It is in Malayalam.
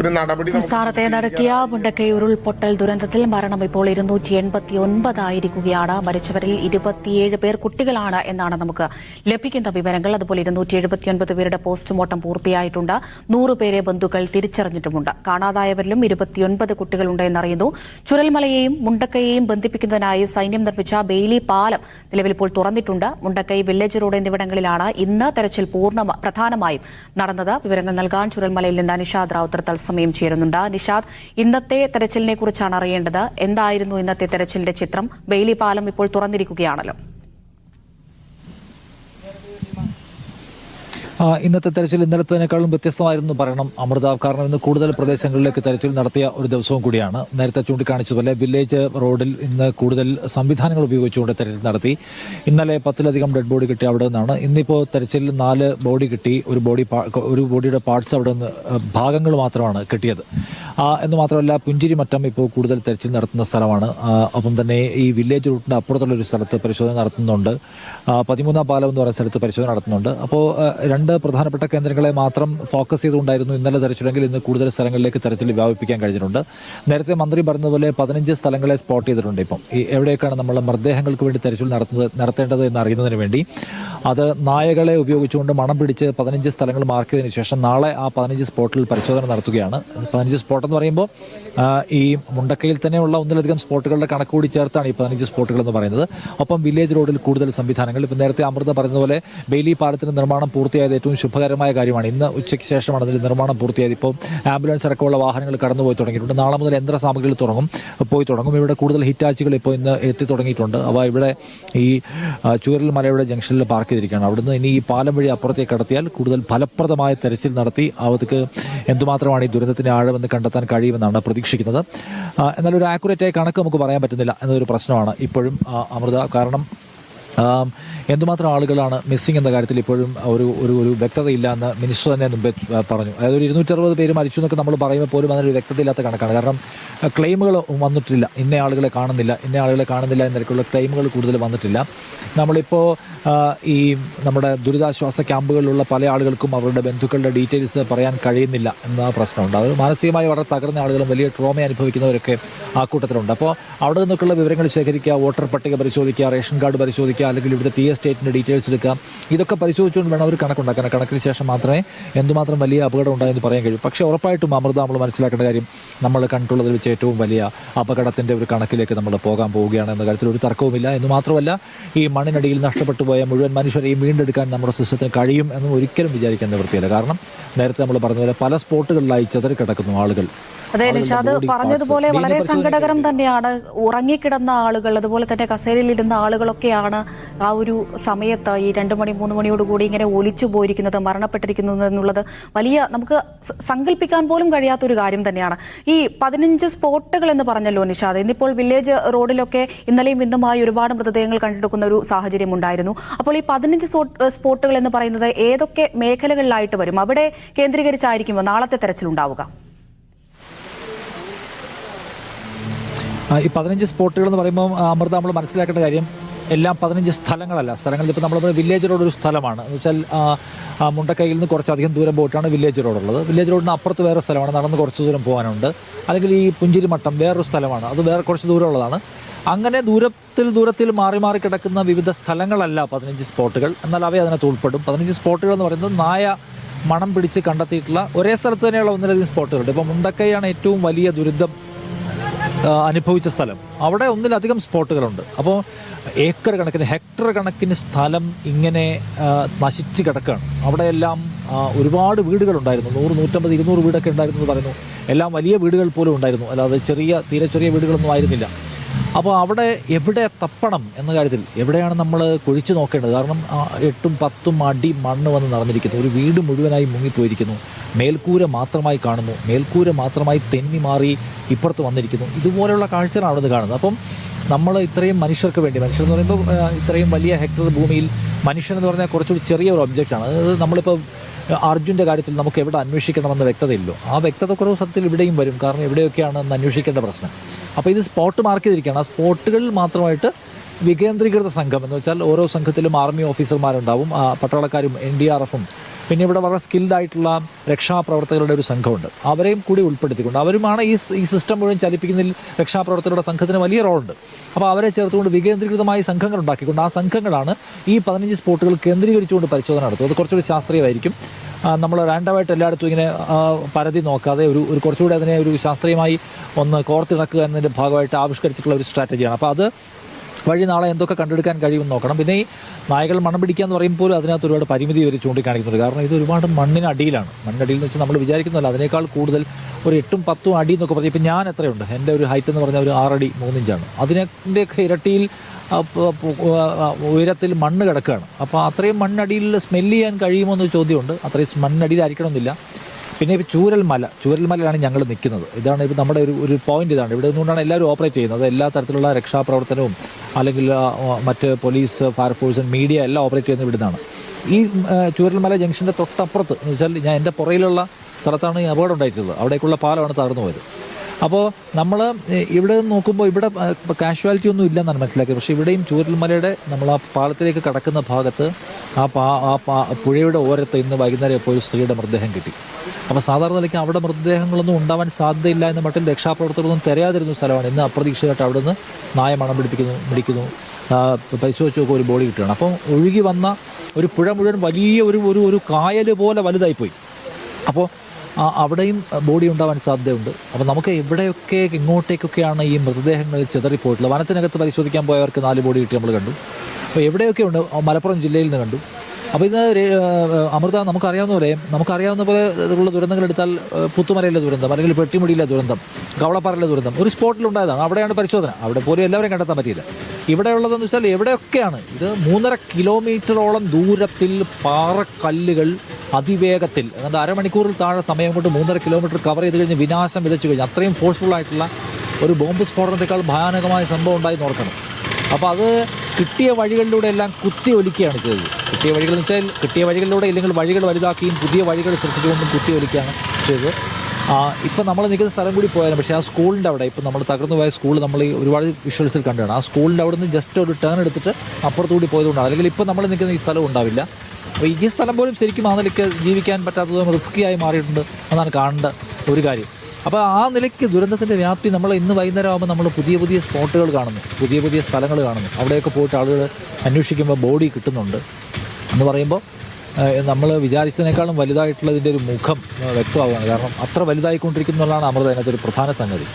ഒരു നടപടി സംസ്ഥാനത്തെ നടക്കിയ മുണ്ടക്കൈ ഉരുൾപൊട്ടൽ ദുരന്തത്തിൽ മരണം ഇപ്പോൾ ഇരുന്നൂറ്റി എൺപത്തി ഒൻപതായിരിക്കുകയാണ് മരിച്ചവരിൽ ഇരുപത്തിയേഴ് പേർ കുട്ടികളാണ് എന്നാണ് നമുക്ക് ലഭിക്കുന്ന വിവരങ്ങൾ. അതുപോലെ ഇരുന്നൂറ്റി എഴുപത്തിയൊൻപത് പേരുടെ പോസ്റ്റ്മോർട്ടം പൂർത്തിയായിട്ടുണ്ട്. നൂറ് പേരെ ബന്ധുക്കൾ തിരിച്ചറിഞ്ഞിട്ടുമുണ്ട്. കാണാതായവരിലും ഇരുപത്തിയൊൻപത് കുട്ടികളുണ്ട് എന്നറിയുന്നു. ചുരൽമലയെയും മുണ്ടക്കയെയും ബന്ധിപ്പിക്കുന്നതിനായി സൈന്യം നിർമ്മിച്ച ബെയിലി പാലം നിലവിൽ ഇപ്പോൾ തുറന്നിട്ടുണ്ട്. മുണ്ടക്കൈ വില്ലേജ് റോഡ് എന്നിവിടങ്ങളിലാണ് ഇന്ന് തെരച്ചിൽ പൂർണ പ്രധാനമായും നടന്നത്. വിവരങ്ങൾ നൽകാൻ ചുരൽമലയിൽ നിന്ന് നിഷാദ് റാവുത്തർ തത്സമയം ചേരുന്നുണ്ട്. നിഷാദ് ഇന്നത്തെ തെരച്ചിലിനെ കുറിച്ചാണ് അറിയേണ്ടത്. എന്തായിരുന്നു ഇന്നത്തെ തെരച്ചിലിന്റെ ചിത്രം? ബെയിലി പാലം ഇപ്പോൾ തുറന്നിരിക്കുകയാണല്ലോ. ഇന്നത്തെ തെരച്ചിൽ ഇന്നലത്തേക്കാളും വ്യത്യസ്തമായിരുന്നു പറയണം. അമൃത കാരണം ഇന്ന് കൂടുതൽ പ്രദേശങ്ങളിലേക്ക് തെരച്ചിൽ നടത്തിയ ഒരു ദിവസവും കൂടിയാണ്. നേരത്തെ ചൂണ്ടിക്കാണിച്ചതുപോലെ വില്ലേജ് റോഡിൽ ഇന്ന് കൂടുതൽ സംവിധാനങ്ങൾ ഉപയോഗിച്ചുകൊണ്ട് തെരച്ചിൽ നടത്തി. ഇന്നലെ പത്തിലധികം ഡെഡ് ബോഡി കിട്ടി അവിടെ നിന്നാണ്. ഇന്നിപ്പോൾ തെരച്ചിൽ നാല് ബോഡി കിട്ടി. ഒരു ബോഡി ഒരു ബോഡിയുടെ പാർട്സ് അവിടെ നിന്ന് ഭാഗങ്ങൾ മാത്രമാണ് കിട്ടിയത്. എന്ന് മാത്രമല്ല പുഞ്ചിരിമറ്റം ഇപ്പോൾ കൂടുതൽ തെരച്ചിൽ നടത്തുന്ന സ്ഥലമാണ്. ഒപ്പം തന്നെ ഈ വില്ലേജ് റൂട്ടിന്റെ അപ്പുറത്തുള്ള ഒരു സ്ഥലത്ത് പരിശോധന നടത്തുന്നുണ്ട്. പതിമൂന്നാം പാലം എന്ന് പറയുന്ന സ്ഥലത്ത് പരിശോധന നടത്തുന്നുണ്ട്. അപ്പോൾ ആ, രണ്ട് പ്രധാനപ്പെട്ട കേന്ദ്രങ്ങളെ മാത്രം ഫോക്കസ് ചെയ്തുകൊണ്ടായിരുന്നു ഇന്നലെ തെരച്ചിലെങ്കിൽ ഇന്ന് കൂടുതൽ സ്ഥലങ്ങളിലേക്ക് തെരച്ചിൽ വ്യാപിപ്പിക്കാൻ കഴിഞ്ഞിട്ടുണ്ട്. നേരത്തെ മന്ത്രി പറഞ്ഞതുപോലെ പതിനഞ്ച് സ്ഥലങ്ങളെ സ്പോട്ട് ചെയ്തിട്ടുണ്ട്. ഇപ്പം എവിടെയൊക്കെയാണ് നമ്മൾ മൃതദേഹങ്ങൾക്ക് വേണ്ടി തെരച്ചിൽ നടത്തുന്നത് നടത്തേണ്ടത് എന്ന് അറിയുന്നതിന് വേണ്ടി അത് നായകളെ ഉപയോഗിച്ചുകൊണ്ട് മണം പിടിച്ച് പതിനഞ്ച് സ്ഥലങ്ങൾ മാർക്ക് ചെയ്തതിന് ശേഷം നാളെ ആ പതിനഞ്ച് സ്പോട്ടിൽ പരിശോധന നടത്തുകയാണ്. പതിനഞ്ച് സ്പോട്ട് എന്ന് പറയുമ്പോൾ ഈ മുണ്ടക്കയിൽ തന്നെയുള്ള ഒന്നിലധികം സ്പോട്ടുകളുടെ കണക്ക് കൂടി ചേർത്താണ് ഈ പതിനഞ്ച് സ്പോട്ടുകൾ എന്ന് പറയുന്നത്. ഒപ്പം വില്ലേജ് റോഡിൽ കൂടുതൽ സംവിധാനങ്ങൾ. ഇപ്പം നേരത്തെ അമൃത പറഞ്ഞതുപോലെ ബെയിലി പാലത്തിന്റെ നിർമ്മാണം പൂർത്തിയായത് ഏറ്റവും ശുഭകരമായ കാര്യമാണ്. ഇന്ന് ഉച്ചയ്ക്ക് ശേഷമാണ് അതിന്റെ നിർമ്മാണം പൂർത്തിയായത്. ഇപ്പോൾ ആംബുലൻസ് അടക്കമുള്ള വാഹനങ്ങൾ കടന്നുപോയി തുടങ്ങിയിട്ടുണ്ട്. നാളെ മുതൽ യന്ത്ര സാമഗ്രികൾ തുടങ്ങും പോയി തുടങ്ങും. ഇവിടെ കൂടുതൽ ഹിറ്റാച്ചുകൾ ഇപ്പോൾ ഇന്ന് എത്തി തുടങ്ങിയിട്ടുണ്ട്. അവ ഇവിടെ ഈ ചൂരൽ മലയുടെ ജംഗ്ഷനിൽ പാർക്ക് ചെയ്തിരിക്കുകയാണ് അവിടുന്ന് ഇനി ഈ പാലം വഴി അപ്പുറത്തേക്ക് കടത്തിയാൽ കൂടുതൽ ഫലപ്രദമായ തെരച്ചിൽ നടത്തി അവർക്ക് എന്തുമാത്രമാണ് ഈ ദുരന്തത്തിന്റെ ആഴമെന്ന് കണ്ടെത്താൻ കഴിയുമെന്നാണ് പ്രതീക്ഷിക്കുന്നത്. എന്നാൽ ഒരു ആക്യുറേറ്റായ കണക്ക് നമുക്ക് പറയാൻ പറ്റുന്നില്ല എന്നതൊരു പ്രശ്നമാണ്. ഇപ്പോഴും അമൃത കാരണം എന്തുമാത്രം ആളുകളാണ് മിസ്സിംഗ് എന്ന കാര്യത്തിൽ ഇപ്പോഴും ഒരു ഒരു ഒരു വ്യക്തതയില്ല എന്ന് മിനിസ്റ്റർ തന്നെ മുമ്പേ പറഞ്ഞു. അതായത് ഒരു ഇരുന്നൂറ്ററുപത് പേര് മരിച്ചു എന്നൊക്കെ നമ്മൾ പറയുമ്പോൾ പോലും അതിനൊരു വ്യക്തതയില്ലാത്ത കണക്കാണ്. കാരണം ക്ലെയിമുകൾ വന്നിട്ടില്ല. ഇന്ന ആളുകളെ കാണുന്നില്ല. ഇന്ന ആളുകളെ കാണുന്നില്ല എന്ന നിരക്കുള്ള ക്ലെയിമുകൾ കൂടുതൽ വന്നിട്ടില്ല. നമ്മളിപ്പോൾ ഈ നമ്മുടെ ദുരിതാശ്വാസ ക്യാമ്പുകളിലുള്ള പല ആളുകൾക്കും അവരുടെ ബന്ധുക്കളുടെ ഡീറ്റെയിൽസ് പറയാൻ കഴിയുന്നില്ല എന്ന പ്രശ്നമുണ്ട്. അവർ മാനസികമായി വളരെ തകർന്ന ആളുകളും വലിയ ട്രോമ അനുഭവിക്കുന്നവരൊക്കെ ആ കൂട്ടത്തിലുണ്ട്. അപ്പോൾ അവിടെ നിന്നൊക്കെയുള്ള വിവരങ്ങൾ ശേഖരിക്കുക വോട്ടർ പട്ടിക പരിശോധിക്കുക റേഷൻ കാർഡ് പരിശോധിക്കുക അല്ലെങ്കിൽ ഇവിടുത്തെ ടി എസ്റ്റേറ്റിന്റെ ഡീറ്റെയിൽസ് എടുക്കാം. ഇതൊക്കെ പരിശോധിച്ചുകൊണ്ട് വേണം അവർ കണക്കുണ്ടാക്കാൻ. കണക്കിന് ശേഷം മാത്രമേ എന്തുമാത്രം വലിയ അപകടം ഉണ്ടായെന്ന് പറയാൻ കഴിയൂ. പക്ഷേ ഉറപ്പായിട്ടും അമൃത നമ്മൾ മനസ്സിലാക്കേണ്ട കാര്യം നമ്മൾ കണ്ടുള്ളതിൽ വെച്ച് ഏറ്റവും വലിയ അപകടത്തിന്റെ ഒരു കണക്കിലേക്ക് നമ്മൾ പോകാൻ പോവുകയാണ് എന്ന കാര്യത്തിൽ ഒരു തർക്കവുമില്ല. എന്ന് മാത്രമല്ല ഈ മണ്ണിനടിയിൽ നഷ്ടപ്പെട്ടു പോയ മുഴുവൻ മനുഷ്യരെയും വീണ്ടെടുക്കാൻ നമ്മുടെ സിസ്റ്റത്തിന് കഴിയും എന്ന് ഒരിക്കലും വിചാരിക്കേണ്ട നിവൃത്തിയില്ല കാരണം നേരത്തെ നമ്മൾ പറഞ്ഞതുപോലെ പല സ്പോട്ടുകളിലായി ചിതറിക്കിടക്കുന്നു ആളുകൾ അതെ നിഷാദ് പറഞ്ഞതുപോലെ വളരെ സങ്കടകരം തന്നെയാണ്. ഉറങ്ങിക്കിടന്ന ആളുകൾ അതുപോലെ തന്നെ കസേരയിലിരുന്ന ആളുകളൊക്കെയാണ് ആ ഒരു സമയത്ത് ഈ രണ്ട് മണി മൂന്ന് മണിയോട് കൂടി ഇങ്ങനെ ഒലിച്ചു പോയിരിക്കുന്നത് മരണപ്പെട്ടിരിക്കുന്നത് എന്നുള്ളത് വലിയ നമുക്ക് സങ്കല്പിക്കാൻ പോലും കഴിയാത്തൊരു കാര്യം തന്നെയാണ്. ഈ പതിനഞ്ച് സ്പോട്ടുകൾ എന്ന് പറഞ്ഞല്ലോ നിഷാദ്. ഇന്നിപ്പോൾ വില്ലേജ് റോഡിലൊക്കെ ഇന്നലെയും ഇന്നുമായി ഒരുപാട് മൃതദേഹങ്ങൾ കണ്ടെടുക്കുന്ന ഒരു സാഹചര്യം ഉണ്ടായിരുന്നു. അപ്പോൾ ഈ പതിനഞ്ച് സ്പോട്ടുകൾ എന്ന് പറയുന്നത് ഏതൊക്കെ മേഖലകളിലായിട്ട് വരും? അവിടെ കേന്ദ്രീകരിച്ചായിരിക്കുമോ? നാളത്തെ തെരച്ചിലുണ്ടാവുക. ഈ പതിനഞ്ച് സ്പോട്ടുകൾ എന്ന് പറയുമ്പോൾ അമൃത നമ്മൾ മനസ്സിലാക്കേണ്ട കാര്യം എല്ലാം പതിനഞ്ച് സ്ഥലങ്ങളല്ല. സ്ഥലങ്ങൾ ഇപ്പോൾ നമ്മൾ വില്ലേജ് റോഡ് ഒരു സ്ഥലമാണ്. എന്ന് വെച്ചാൽ മുണ്ടക്കൈയിൽ നിന്ന് കുറച്ചധികം ദൂരം പോയിട്ടാണ് വില്ലേജ് റോഡുള്ളത് വില്ലേജ് റോഡിന് അപ്പുറത്ത് വേറെ സ്ഥലമാണ്. നടന്ന് കുറച്ച് ദൂരം പോകാനുണ്ട്. അല്ലെങ്കിൽ ഈ പുഞ്ചിരിമട്ടം വേറൊരു സ്ഥലമാണ്. അത് വേറെ കുറച്ച് ദൂരമുള്ളതാണ്. അങ്ങനെ ദൂരത്തിൽ ദൂരത്തിൽ മാറി മാറി കിടക്കുന്ന വിവിധ സ്ഥലങ്ങളല്ല പതിനഞ്ച് സ്പോട്ടുകൾ. എന്നാൽ അവയെ അതിനകത്ത് ഉൾപ്പെടും. പതിനഞ്ച് സ്പോട്ടുകൾ എന്ന് പറയുന്നത് നായ മണം പിടിച്ച് കണ്ടെത്തിയിട്ടുള്ള ഒരേ സ്ഥലത്ത് തന്നെയുള്ള ഒന്നിലധികം സ്പോട്ടുകളുണ്ട്. ഇപ്പോൾ മുണ്ടക്കൈയാണ് ഏറ്റവും വലിയ ദുരിതം അനുഭവിച്ച സ്ഥലം. അവിടെ ഒന്നിലധികം സ്പോട്ടുകളുണ്ട്. അപ്പോൾ ഏക്കർ കണക്കിന് ഹെക്ടർ കണക്കിന് സ്ഥലം ഇങ്ങനെ നശിച്ച് കിടക്കുകയാണ് അവിടെയെല്ലാം ഒരുപാട് വീടുകളുണ്ടായിരുന്നു. നൂറ് നൂറ്റമ്പത് ഇരുന്നൂറ് വീടൊക്കെ ഉണ്ടായിരുന്നു എന്ന് പറയുന്നു. എല്ലാം വലിയ വീടുകൾ പോലും ഉണ്ടായിരുന്നു. അല്ലാതെ ചെറിയ തീരെ ചെറിയ വീടുകളൊന്നും ആയിരുന്നില്ല. അപ്പോൾ അവിടെ എവിടെ തപ്പണം എന്ന കാര്യത്തിൽ എവിടെയാണ് നമ്മൾ കുഴിച്ചു നോക്കേണ്ടത്? കാരണം എട്ടും പത്തും അടി മണ്ണ് വന്ന് നടന്നിരിക്കുന്നു ഒരു വീട് മുഴുവനായി മുങ്ങിപ്പോയിരിക്കുന്നു. മേൽക്കൂര മാത്രമായി കാണുന്നു. മേൽക്കൂര മാത്രമായി തെന്നി മാറി ഇപ്പുറത്ത് വന്നിരിക്കുന്നു. ഇതുപോലെയുള്ള കാഴ്ചകളാണ് അവിടെ കാണുന്നത്. അപ്പം നമ്മൾ ഇത്രയും മനുഷ്യർക്ക് വേണ്ടി മനുഷ്യർ എന്ന് പറയുമ്പോൾ ഇത്രയും വലിയ ഹെക്ടർ ഭൂമിയിൽ മനുഷ്യൻ എന്ന് പറഞ്ഞാൽ കുറച്ചുകൂടി ചെറിയ ഒരു ഒബ്ജക്റ്റാണ് അത് നമ്മളിപ്പോൾ അർജുന്റെ കാര്യത്തിൽ നമുക്ക് എവിടെ അന്വേഷിക്കണമെന്ന് വ്യക്തതയില്ലോ. ആ വ്യക്തത കുറവ് സത്യത്തിൽ ഇവിടെയും വരും. കാരണം എവിടെയൊക്കെയാണ് എന്ന് അന്വേഷിക്കേണ്ട പ്രശ്നം. അപ്പോൾ ഇത് സ്പോട്ട് മാർക്ക് ചെയ്തിരിക്കുകയാണ്. ആ സ്പോട്ടുകളിൽ മാത്രമായിട്ട് വികേന്ദ്രീകൃത സംഘം എന്ന് വെച്ചാൽ ഓരോ സംഘത്തിലും ആർമി ഓഫീസർമാരുണ്ടാവും പട്ടാളക്കാരും എൻ ഡി ആർ എഫും. പിന്നെ ഇവിടെ വളരെ സ്കിൽഡ് ആയിട്ടുള്ള രക്ഷാപ്രവർത്തകരുടെ ഒരു സംഘമുണ്ട്. അവരെയും കൂടി ഉൾപ്പെടുത്തിക്കൊണ്ട് അവരുമാണ് ഈ ഈ സിസ്റ്റം മുഴുവൻ ചലിപ്പിക്കുന്നതിൽ രക്ഷാപ്രവർത്തകരുടെ സംഘത്തിന് വലിയ റോളുണ്ട്. അപ്പോൾ അവരെ ചേർത്തുകൊണ്ട് വികേന്ദ്രീകൃതമായി സംഘങ്ങൾ ഉണ്ടാക്കിക്കൊണ്ട് ആ സംഘങ്ങളാണ് ഈ പതിനഞ്ച് സ്പോട്ടുകൾ കേന്ദ്രീകരിച്ചുകൊണ്ട് പരിശോധന നടത്തുന്നത്. അത് കുറച്ചുകൂടി ശാസ്ത്രീയമായിരിക്കും. നമ്മൾ റാൻഡമായിട്ട് എല്ലായിടത്തും ഇങ്ങനെ പരതി നോക്കാതെ ഒരു ഒരു കുറച്ചുകൂടി അതിനെ ഒരു ശാസ്ത്രീയമായി ഒന്ന് കോർത്തിണക്കുക എന്നതിന്റെ ഭാഗമായിട്ട് ആവിഷ്കരിച്ചിട്ടുള്ള ഒരു സ്ട്രാറ്റജിയാണ് അപ്പോൾ അത് വഴി നാളെ എന്തൊക്കെ കണ്ടെടുക്കാൻ കഴിയുമെന്ന് നോക്കണം. പിന്നെ ഈ നായകൾ മണം പിടിക്കുക എന്ന് പറയുമ്പോൾ അതിനകത്ത് ഒരുപാട് പരിമിതി വരെ ചൂണ്ടിക്കാണിക്കുന്നുണ്ട്. കാരണം ഇത് ഒരുപാട് മണ്ണിന് അടിയിലാണ്. മണ്ണിനടിയിൽ എന്ന് വെച്ചാൽ നമ്മൾ വിചാരിക്കുന്നില്ല അതിനേക്കാൾ കൂടുതൽ ഒരു എട്ടും പത്തും അടി എന്നൊക്കെ പറഞ്ഞാൽ ഇപ്പം ഞാൻ എത്രയുണ്ട്? എന്റെ ഒരു ഹൈറ്റ് എന്ന് പറഞ്ഞാൽ ഒരു ആറടി മൂന്നിഞ്ചാണ്. അതിനൊക്കെ ഇരട്ടിയിൽ ഉയരത്തിൽ മണ്ണ് കിടക്കുകയാണ്. അപ്പോൾ അത്രയും മണ്ണടിയിൽ സ്മെല്ല് ചെയ്യാൻ കഴിയുമോ എന്ന് ചോദ്യമുണ്ട്. അത്രയും മണ്ണടിയിലായിരിക്കണമെന്നില്ല. പിന്നെ ഇപ്പോൾ ചൂരൽമല ചൂരൽമലയിലാണ് ഞങ്ങൾ നിൽക്കുന്നത് ഇതാണ് ഇപ്പോൾ നമ്മുടെ ഒരു ഒരു പോയിന്റ് ഇതാണ്. ഇവിടെ നിന്നുകൊണ്ടാണ് എല്ലാവരും ഓപ്പറേറ്റ് ചെയ്യുന്നത്. എല്ലാ തരത്തിലുള്ള രക്ഷാപ്രവർത്തനവും അല്ലെങ്കിൽ മറ്റ് പോലീസ് ഫയർഫോഴ്സും മീഡിയ എല്ലാം ഓപ്പറേറ്റ് ചെയ്യുന്നത് ഇവിടുന്നാണ്. ഈ ചൂരൽമല ജംഗ്ഷന്റെ തൊട്ടപ്പുറത്ത് എന്ന് വെച്ചാൽ ഞാൻ എന്റെ പുറയിലുള്ള സ്ഥലത്താണ് ഈ അപകടം ഉണ്ടായിട്ടുള്ളത്. അവിടേക്കുള്ള പാലമാണ് തകർന്നു പോയത്. അപ്പോൾ നമ്മൾ ഇവിടെ നോക്കുമ്പോൾ ഇവിടെ കാഷ്വാലിറ്റി ഒന്നും ഇല്ലെന്നാണ് മനസ്സിലാക്കിയത്. പക്ഷേ ഇവിടെയും ചൂരൽമലയുടെ നമ്മൾ ആ പാളത്തിലേക്ക് കടക്കുന്ന ഭാഗത്ത് ആ പാ ആ പാ പുഴയുടെ ഓരത്ത് ഇന്ന് വൈകുന്നേരം ഇപ്പോൾ ഒരു സ്ത്രീയുടെ മൃതദേഹം കിട്ടി. അപ്പോൾ സാധാരണ നിലയ്ക്ക് അവിടെ മൃതദേഹങ്ങളൊന്നും ഉണ്ടാവാൻ സാധ്യതയില്ല എന്ന മട്ടിൽ രക്ഷാപ്രവർത്തകരൊന്നും തിരയാതിരുന്ന സ്ഥലമാണ്. ഇന്ന് അപ്രതീക്ഷിതമായിട്ട് അവിടെ നിന്ന് നായ മണം പിടിപ്പിക്കുന്നു പിടിക്കുന്നു. പരിശോധിച്ച് ഒരു ബോഡി കിട്ടുകയാണ്. അപ്പം ഒഴുകി വന്ന ഒരു പുഴ മുഴുവൻ വലിയ ഒരു ഒരു ഒരു കായൽ പോലെ വലുതായിപ്പോയി. അപ്പോൾ അവിടെയും ബോഡി ഉണ്ടാവാൻ സാധ്യതയുണ്ട്. അപ്പോൾ നമുക്ക് എവിടെയൊക്കെ ഇങ്ങോട്ടേക്കൊക്കെയാണ് ഈ മൃതദേഹങ്ങൾ ചിതറിപ്പോയിട്ടുള്ളത്. വനത്തിനകത്ത് പരിശോധിക്കാൻ പോയവർക്ക് നാല് ബോഡി കിട്ടി നമ്മൾ കണ്ടു. അപ്പോൾ എവിടെയൊക്കെ ഉണ്ട്. മലപ്പുറം ജില്ലയിൽ നിന്ന് കണ്ടു. അപ്പോൾ ആ, അമൃത നമുക്കറിയാവുന്ന പോലെ നമുക്കറിയാവുന്ന പോലെ ഉള്ള ദുരന്തങ്ങൾ എടുത്താൽ പുത്തുമലയിലെ ദുരന്തം അല്ലെങ്കിൽ പെട്ടിമുടിയിലെ ദുരന്തം കവളപ്പാറയിലെ ദുരന്തം ഒരു സ്പോട്ടിൽ ഉണ്ടായതാണ്. അവിടെയാണ് പരിശോധന. അവിടെ പോലും എല്ലാവരെയും കണ്ടെത്താൻ പറ്റിയില്ല. ഇവിടെ ഉള്ളതെന്ന് വെച്ചാൽ എവിടെയൊക്കെയാണ്? ഇത് മൂന്നര കിലോമീറ്ററോളം ദൂരത്തിൽ പാറക്കല്ലുകൾ അതിവേഗത്തിൽ എന്നിട്ട് അരമണിക്കൂറിൽ താഴെ സമയം കൊണ്ട് മൂന്നര കിലോമീറ്റർ കവർ ചെയ്ത് കഴിഞ്ഞ് വിനാശം വിതച്ചു കഴിഞ്ഞ് അത്രയും ഫോഴ്സ്ഫുൾ ആയിട്ടുള്ള ഒരു ബോംബ് സ്ഫോടനത്തെക്കാൾ ഭയാനകമായ സംഭവം ഉണ്ടായി നോക്കണം അപ്പോൾ അത് കിട്ടിയ വഴികളിലൂടെ എല്ലാം കുത്തി ഒലിക്കുകയാണ് ചെയ്തത്. കിട്ടിയ വഴികൾ എന്ന് വെച്ചാൽ കിട്ടിയ വഴികളിലൂടെ ഇല്ലെങ്കിൽ വഴികൾ വലുതാക്കിയും പുതിയ വഴികൾ സൃഷ്ടിച്ചുകൊണ്ടും കുത്തി ഒലിക്കുകയാണ് ചെയ്തത്. ഇപ്പം നമ്മൾ നിൽക്കുന്ന സ്ഥലം കൂടി പോയാലും പക്ഷേ ആ സ്കൂളിന്റെ അവിടെ ഇപ്പം നമ്മൾ തകർന്നു പോയ സ്കൂൾ നമ്മൾ ഒരുപാട് വിഷ്വൽസിൽ കണ്ടാണ് ആ സ്കൂളിന്റെ അവിടെ നിന്ന് ജസ്റ്റ് ഒരു ടേൺ എടുത്തിട്ട് അപ്പുറത്തുകൂടി പോയതുകൊണ്ടാണ്. അല്ലെങ്കിൽ ഇപ്പം നമ്മൾ നിൽക്കുന്ന ഈ സ്ഥലം ഉണ്ടാവില്ല. അപ്പോൾ ഈ സ്ഥലം പോലും ശരിക്കും ആ നിലയ്ക്ക് ജീവിക്കാൻ പറ്റാത്തതും റിസ്ക്കിയായി മാറിയിട്ടുണ്ട് എന്നാണ് കാണേണ്ട ഒരു കാര്യം. അപ്പോൾ ആ നിലയ്ക്ക് ദുരന്തത്തിന്റെ വ്യാപ്തി നമ്മൾ ഇന്ന് വൈകുന്നേരം ആകുമ്പോൾ നമ്മൾ പുതിയ പുതിയ സ്പോട്ടുകൾ കാണുന്നു പുതിയ പുതിയ സ്ഥലങ്ങൾ കാണുന്നു. അവിടെയൊക്കെ പോയിട്ട് ആളുകൾ അന്വേഷിക്കുമ്പോൾ ബോഡി കിട്ടുന്നുണ്ട് എന്ന് പറയുമ്പോൾ നമ്മൾ വിചാരിച്ചതിനേക്കാളും വലുതായിട്ടുള്ളതിന്റെ ഒരു മുഖം വ്യക്തമാവുകയാണ്. കാരണം അത്ര വലുതായിക്കൊണ്ടിരിക്കുന്നതാണ് അമൃത അതിനകത്തൊരു പ്രധാന സംഗതി.